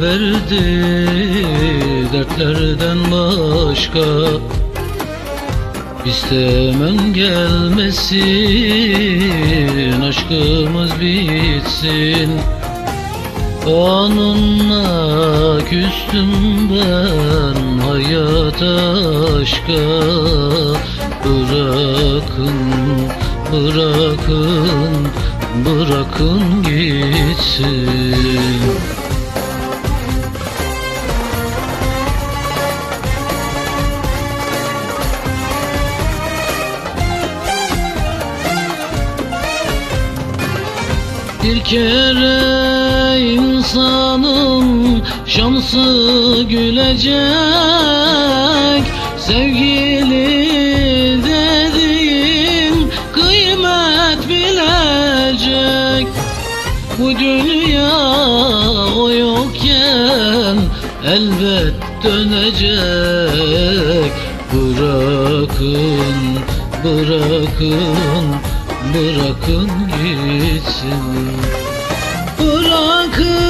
derdi dertlerden başka? İstemem gelmesin aşkımız bitsin. Onunla küstüm ben hayata aşka. Bırakın, bırakın, bırakın gitsin. Bir kere insanın şansı gülecek. Sevgili Bu dünya o yokken elbet dönecek. Bırakın, bırakın, bırakın gitsin. Bırakın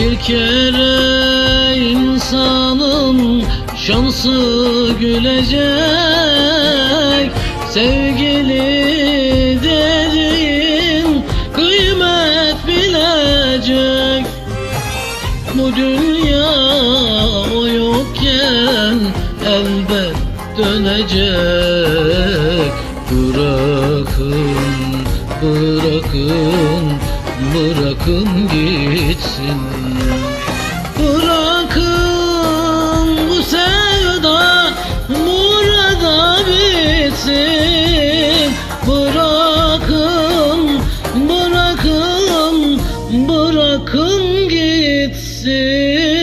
Bir kere insanın şansı gülecek. Sevgili dediğin kıymet bilecek. Bu dünya o yokken elbet dönecek. Bırakın, bırakın, bırakın gitsin. Bırakın bu sevda burada bitsin. Bırakın, bırakın, bırakın gitsin.